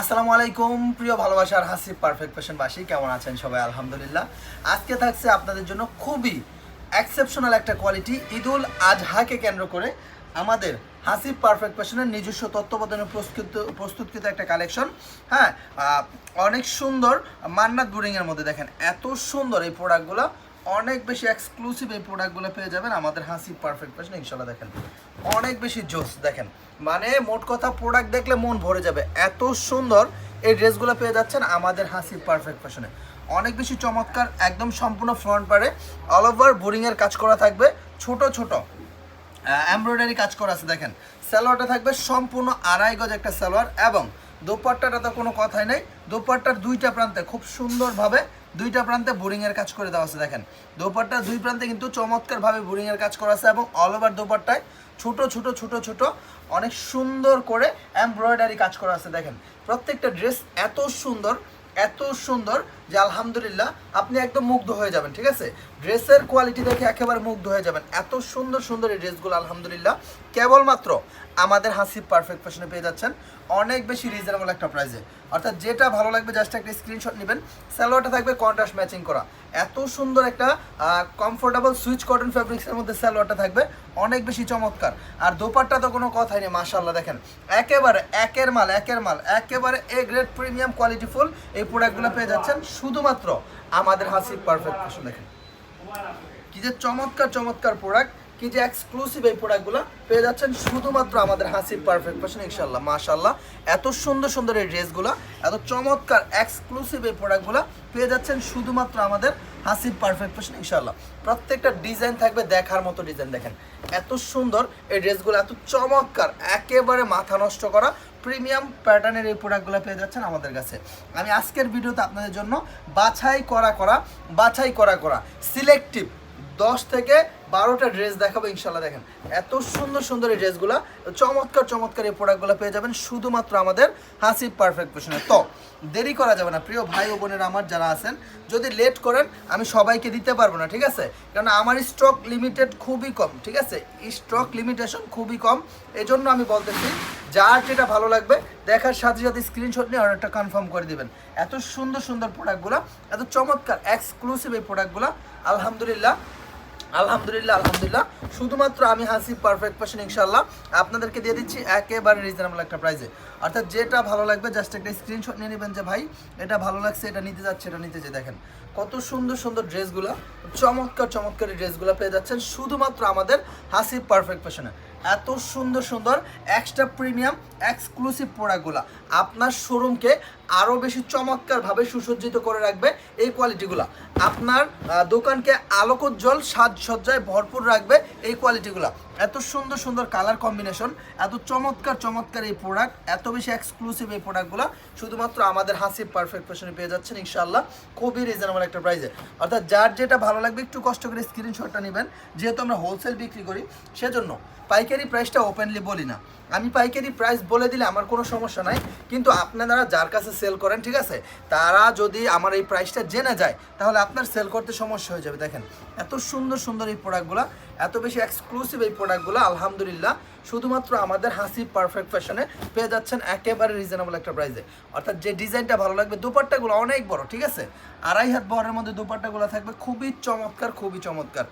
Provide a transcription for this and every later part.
আসসালামু আলাইকুম, প্রিয় ভালোবাসার হাসি পারফেক্ট ফ্যাশনবাসী কেমন আছেন সবাই? আলহামদুলিল্লাহ। আজকে থাকছে আপনাদের জন্য খুবই এক্সেপশনাল একটা কোয়ালিটি ঈদুল আজহাকে কেন্দ্র করে আমাদের হাসি পারফেক্ট ফ্যাশনের নিজস্ব তত্ত্বাবধানে প্রস্তুত, প্রস্তুতকৃত একটা কালেকশন হ্যাঁ অনেক সুন্দর মান্নাত বোরিংয়ের মধ্যে দেখেন, এত সুন্দর এই প্রোডাক্টগুলো অনেক বেশি এক্সক্লুসিভ এই প্রোডাক্টগুলো পেয়ে যাবেন। আমাদের হাসি পারফেক্ট ফ্যাশন ইনশাল্লাহ দেখেন। অনেক বেশি জোস, দেখেন। মানে মোট কথা প্রোডাক্ট দেখলে মন ভরে যাবে। এত সুন্দর এই ড্রেসগুলো পেয়ে যাচ্ছেন আমাদের হাসি পারফেক্ট ফ্যাশনে অনেক বেশি চমৎকার, একদম সম্পূর্ণ ফ্রন্ট পারে। অল ওভার বোরিংয়ের কাজ করা থাকবে। ছোট ছোট এমব্রয়ডারি কাজ করা আছে, দেখেন। সালোয়ারটা থাকবে সম্পূর্ণ আড়াই গজ একটা সালোয়ার এবং দোপাট্টাটা তো কোনো কথাই নেই। দোপাট্টার দুইটা প্রান্তে খুব সুন্দরভাবে দুইটা প্রান্তে বোরিংয়ের কাজ করে দেওয়া আছে, দেখেন। দোপাট্টার দুই প্রান্তে কিন্তু চমৎকারভাবে বোরিংয়ের কাজ করা আছে এবং অল ওভার দোপাট্টায় ছোট ছোট ছোট ছোট অনেক সুন্দর করে এমব্রয়ডারি কাজ করা আছে, দেখেন। প্রত্যেকটা ড্রেস এত সুন্দর এত সুন্দর যে আলহামদুলিল্লাহ আপনি একদম মুগ্ধ হয়ে যাবেন, ঠিক আছে? ড্রেসের কোয়ালিটি দেখে একেবারে মুগ্ধ হয়ে যাবেন। এত সুন্দর সুন্দর এই ড্রেসগুলো আলহামদুলিল্লাহ। কেবলমাত্র আমাদের হাসি পারফেক্ট ফ্যাশনে পেয়ে যাচ্ছেন। অনেক বেশি রিজনেবল একটা প্রাইসে অর্থাৎ যেটা ভালো লাগবে জাস্ট একটা স্ক্রিনশট নেবেন। সালোয়ারটা থাকবে কন্ট্রাস্ট ম্যাচিং করা। এত সুন্দর একটা কমফোর্টেবল সুইচ কটন ফ্যাব্রিক্সের মধ্যে সালোয়ারটা থাকবে। অনেক বেশি চমৎকার। আর দোপাট্টা তো কোনো কথাই নেই মাশাল্লাহ দেখেন। একেবারে একের মাল একের মাল, একেবারে A grade premium quality full এই প্রোডাক্টগুলো পেয়ে যাচ্ছেন। শুধুমাত্র আমাদের হাসি পারফেক্ট ফ্যাশন দেখেন। কি যে চমৎকার চমৎকার প্রোডাক্ট কি যে এক্সক্লুসিভ এই প্রোডাক্টগুলো পেয়ে যাচ্ছেন শুধুমাত্র আমাদের হাসি পারফেক্ট ফ্যাশন ইনশাল্লাহ মাশাল্লাহ এত সুন্দর সুন্দর এই ড্রেসগুলো এত চমৎকার এক্সক্লুসিভ এই প্রোডাক্টগুলো পেয়ে যাচ্ছেন শুধুমাত্র আমাদের হাসি পারফেক্ট ফ্যাশন ইনশাল্লাহ প্রত্যেকটা ডিজাইন থাকবে দেখার মতো ডিজাইন দেখেন। এত সুন্দর এই ড্রেসগুলো এত চমৎকার, একেবারে মাথা নষ্ট করা প্রিমিয়াম প্যাটার্নের এই প্রোডাক্টগুলো পেয়ে যাচ্ছেন আমাদের কাছে। আমি আজকের ভিডিওতে আপনাদের জন্য বাছাই করা করা, বাছাই করা করা সিলেক্টিভ দশ থেকে বারোটা ড্রেস দেখাবো ইনশাল্লাহ দেখেন। এত সুন্দর সুন্দর এই ড্রেসগুলো চমৎকার চমৎকার এই প্রোডাক্টগুলো পেয়ে যাবেন শুধুমাত্র আমাদের হাসি পারফেক্ট পেশনে তো, দেরি করা যাবে না, প্রিয় ভাই ও বোনেরা আমার যারা আছেন, যদি লেট করেন, আমি সবাইকে দিতে পারব না, ঠিক আছে? কারণ আমার স্টক লিমিটেড খুবই কম, ঠিক আছে? স্টক লিমিটেশন খুবই কম, এজন্য জন্য আমি বলতেছি যার যেটা ভালো লাগবে, দেখার সাথে সাথে স্ক্রিনশট নিয়ে অর্ডারটা কনফার্ম করে দিবেন। এত সুন্দর সুন্দর প্রোডাক্টগুলো এত চমৎকার এক্সক্লুসিভ এই প্রোডাক্টগুলো আলহামদুলিল্লাহ আলহামদুলিল্লাহ আলহামদুলিল্লাহ। শুধুমাত্র আমি হাসি পারফেক্ট ফ্যাশন ইনশাল্লাহ আপনাদেরকে দিয়ে দিচ্ছি একেবারে রিজনেবল একটা প্রাইসে অর্থাৎ যেটা ভালো লাগবে জাস্ট একটা স্ক্রিনশট নিয়ে নেবেন যে, ভাই, এটা ভালো লাগছে, এটা নিতে যাচ্ছে, এটা নিতে যে দেখেন, কত সুন্দর সুন্দর ড্রেসগুলো চমৎকার চমৎকার ড্রেসগুলো পেয়ে যাচ্ছেন শুধুমাত্র আমাদের হাসি পারফেক্ট ফ্যাশনে এত সুন্দর সুন্দর এক্সট্রা প্রিমিয়াম এক্সক্লুসিভ প্রোডাক্টগুলো আপনার শোরুমকে আরও বেশি চমৎকারভাবে সুসজ্জিত করে রাখবে এই কোয়ালিটিগুলো আপনার দোকানকে আলোকোজ্জ্বল সাজসজ্জায় ভরপুর রাখবে এই কোয়ালিটিগুলো এত সুন্দর সুন্দর কালার কম্বিনেশন এত চমৎকার চমৎকার এই প্রোডাক্ট এত বেশি এক্সক্লুসিভ এই প্রোডাক্টগুলো শুধুমাত্র আমাদের হাসি পারফেক্ট ফ্যাশনে পেয়ে যাচ্ছেন ইনশাল্লাহ খুবই রিজনেবল একটা প্রাইসে অর্থাৎ যার যেটা ভালো লাগবে, একটু কষ্ট করে স্ক্রিনশটটা নেবেন। যেহেতু আমরা হোলসেল বিক্রি করি, সেজন্য পাইকারি প্রাইসটা ওপেনলি বলি না। আমি পাইকারি প্রাইস বলে দিলে আমার কোনো সমস্যা নাই। কিন্তু আপনারা যার কাছে সেল করেন, ঠিক আছে? তারা যদি আমার এই প্রাইসটা জেনে যায়, তাহলে আপনার সেল করতে সমস্যা হয়ে যাবে। দেখেন, এত সুন্দর সুন্দর এই প্রোডাক্টগুলো এত বেশি এক্সক্লুসিভ এই প্রোডাক্টগুলো আলহামদুলিল্লাহ, শুধুমাত্র আমাদের হাসি পারফেক্ট ফ্যাশনে পেয়ে যাচ্ছেন একেবারে রিজনেবল একটা প্রাইসে অর্থাৎ যে ডিজাইনটা ভালো লাগবে, দুপাট্টাগুলো অনেক বড়, ঠিক আছে? আড়াই হাত বহরের মধ্যে দুপাট্টাগুলো থাকবে, খুবই চমৎকার খুবই চমৎকার।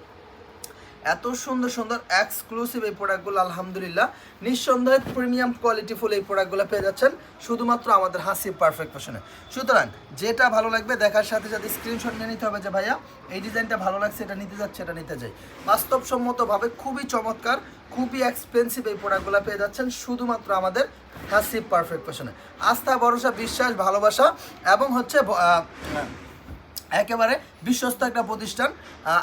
এত সুন্দর সুন্দর এক্সক্লুসিভ এই প্রোডাক্টগুলো আলহামদুলিল্লাহ। নিঃসন্দেহে প্রিমিয়াম কোয়ালিটি ফুল এই প্রোডাক্টগুলো পেয়ে যাচ্ছেন শুধুমাত্র আমাদের হাসি পারফেক্ট ফ্যাশনে সুতরাং যেটা ভালো লাগবে দেখার সাথে সাথে স্ক্রিনশট নিয়ে নিতে হবে যে ভাইয়া, এই ডিজাইনটা ভালো লাগছে, এটা নিতে যাচ্ছে, এটা নিতে যাই। বাস্তবসম্মতভাবে খুবই চমৎকার, খুবই এক্সপেন্সিভ এই প্রোডাক্টগুলো পেয়ে যাচ্ছেন শুধুমাত্র আমাদের হাসি পারফেক্ট ফ্যাশনে আস্থা, ভরসা, বিশ্বাস, ভালোবাসা এবং হচ্ছে একেবারে বিশ্বস্ত একটা প্রতিষ্ঠান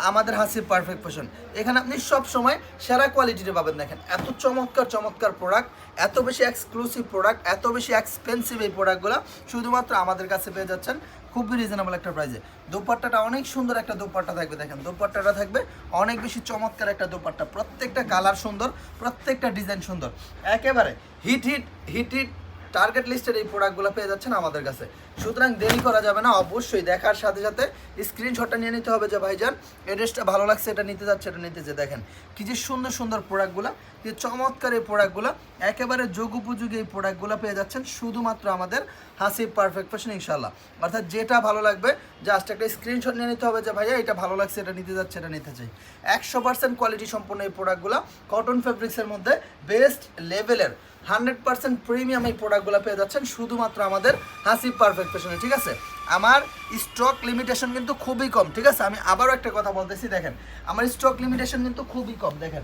আমাদের হাসি পারফেক্ট ফ্যাশন এখানে আপনি সব সময় সেরা কোয়ালিটিতে পাবেন দেখেন। এত চমৎকার চমৎকার প্রোডাক্ট এত বেশি এক্সক্লুসিভ প্রোডাক্ট এত বেশি এক্সপেন্সিভ এই প্রোডাক্টগুলো শুধুমাত্র আমাদের কাছে পেয়ে যাচ্ছেন খুবই রিজনেবল একটা প্রাইসে দোপাট্টাটা অনেক সুন্দর একটা দোপাট্টা থাকবে দেখেন। দোপাট্টাটা থাকবে অনেক বেশি চমৎকার একটা দোপাট্টা। প্রত্যেকটা কালার সুন্দর, প্রত্যেকটা ডিজাইন সুন্দর। একেবারে hit hit hit hit target লিস্টের এই প্রোডাক্টগুলো পেয়ে যাচ্ছেন আমাদের কাছে। সুতরাং দেরি করা যাবে না, অবশ্যই দেখার সাথে সাথে স্ক্রিনশটটা নিয়ে নিতে হবে যে ভাইজান এই ড্রেসটা ভালো লাগছে, এটা নিতে যাচ্ছে, এটা নিতে যে, দেখেন কি যে সুন্দর সুন্দর প্রোডাক্টগুলো কি চমৎকার এই প্রোডাক্টগুলো একেবারে যোগ উপযোগী এই প্রোডাক্টগুলো পেয়ে যাচ্ছেন শুধুমাত্র আমাদের হাসি পারফেক্ট ফ্যাশন ইনশাল্লাহ অর্থাৎ যেটা ভালো লাগবে জাস্ট একটা স্ক্রিনশট নিয়ে নিতে হবে যে, ভাইয়া, এটা ভালো লাগছে, এটা নিতে যাচ্ছে, এটা নিতে চাই। একশো পার্সেন্ট কোয়ালিটি সম্পন্ন এই প্রোডাক্টগুলো কটন ফেব্রিক্সের মধ্যে বেস্ট লেভেলের হান্ড্রেড পার্সেন্ট প্রিমিয়াম এই প্রোডাক্টগুলো পেয়ে যাচ্ছেন শুধুমাত্র আমাদের হাসি পারফেক্ট ফ্যাশনে ঠিক আছে? আমার স্টক লিমিটেশন কিন্তু খুবই কম, ঠিক আছে? আমি আবারও একটা কথা বলতেছি, দেখেন, আমার স্টক লিমিটেশন কিন্তু খুবই কম, দেখেন।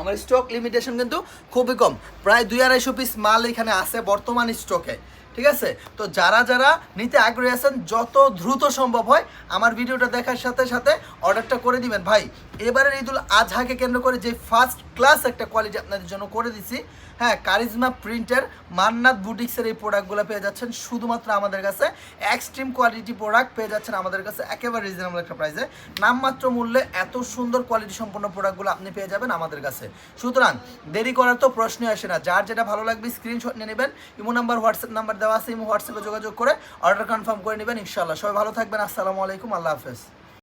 আমার স্টক লিমিটেশন কিন্তু খুবই কম, প্রায় দুই আড়াইশো পিস মাল এখানে আছে বর্তমান স্টকে ঠিক আছে? তো যারা যারা নিতে আগ্রহী আছেন, যত দ্রুত সম্ভব হয় আমার ভিডিওটা দেখার সাথে সাথে অর্ডারটা করে দিবেন। ভাই এবারের ঈদুল আজহাকে কেন্দ্র করে যে ফার্স্ট ক্লাস একটা কোয়ালিটি আপনাদের জন্য করে দিছি হ্যাঁ কারিজমা প্রিন্টের মান্নাত বুটিক্সের এই প্রোডাক্টগুলো পেয়ে যাচ্ছেন। শুধুমাত্র আমাদের কাছে এক্সট্রিম কোয়ালিটি প্রোডাক্ট পেয়ে যাচ্ছেন আমাদের কাছে একেবারে রিজনেবল একটা প্রাইসে নামমাত্র মূল্যে এত সুন্দর কোয়ালিটি সম্পন্ন প্রোডাক্টগুলো আপনি পেয়ে যাবেন আমাদের কাছে। সুতরাং দেরি করার তো প্রশ্নই আসে না। যার যেটা ভালো লাগবে স্ক্রিনশট নিয়ে নেবেন। ইমো নাম্বার হোয়াটসঅ্যাপ নাম্বার দেওয়া আছে। ইমো হোয়াটসঅ্যাপে যোগাযোগ করে অর্ডার কনফার্ম করে নেবেন ইনশাল্লাহ সবাই ভালো থাকবেন। আসসালামু আলাইকুম। আল্লাহ হাফেজ।